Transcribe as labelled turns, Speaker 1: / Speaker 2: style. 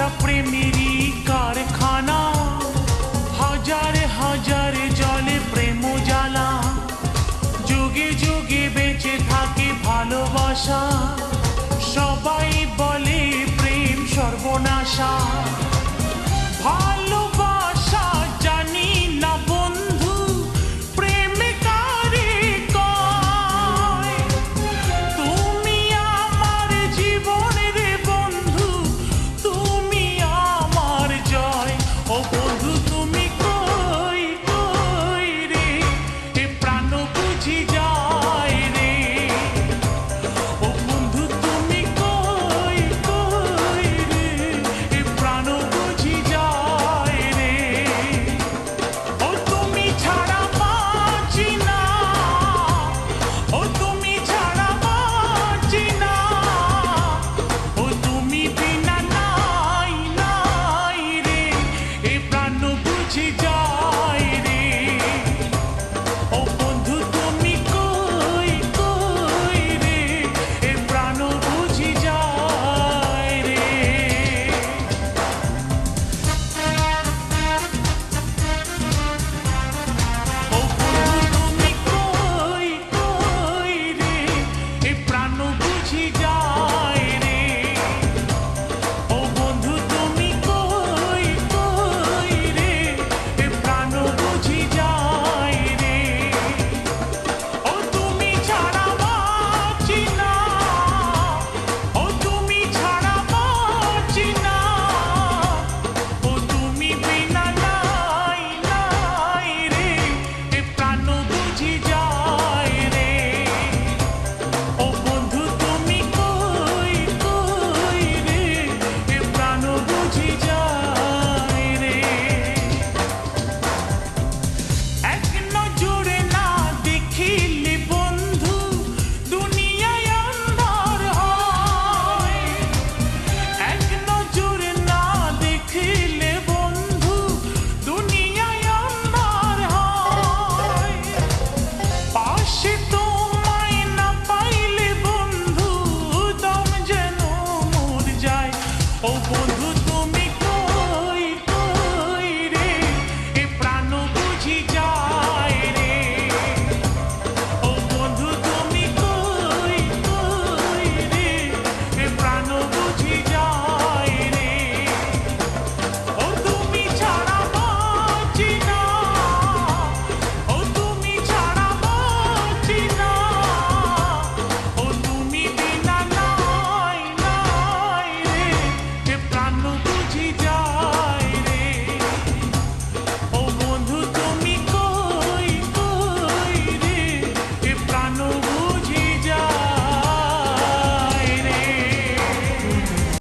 Speaker 1: একটা প্রেমেরই কারখানা। হাজারে হাজারে জলে প্রেম জ্বালা। যুগে যুগে বেঁচে থাকে ভালোবাসা। সবাই বলে প্রেম সর্বনাশা।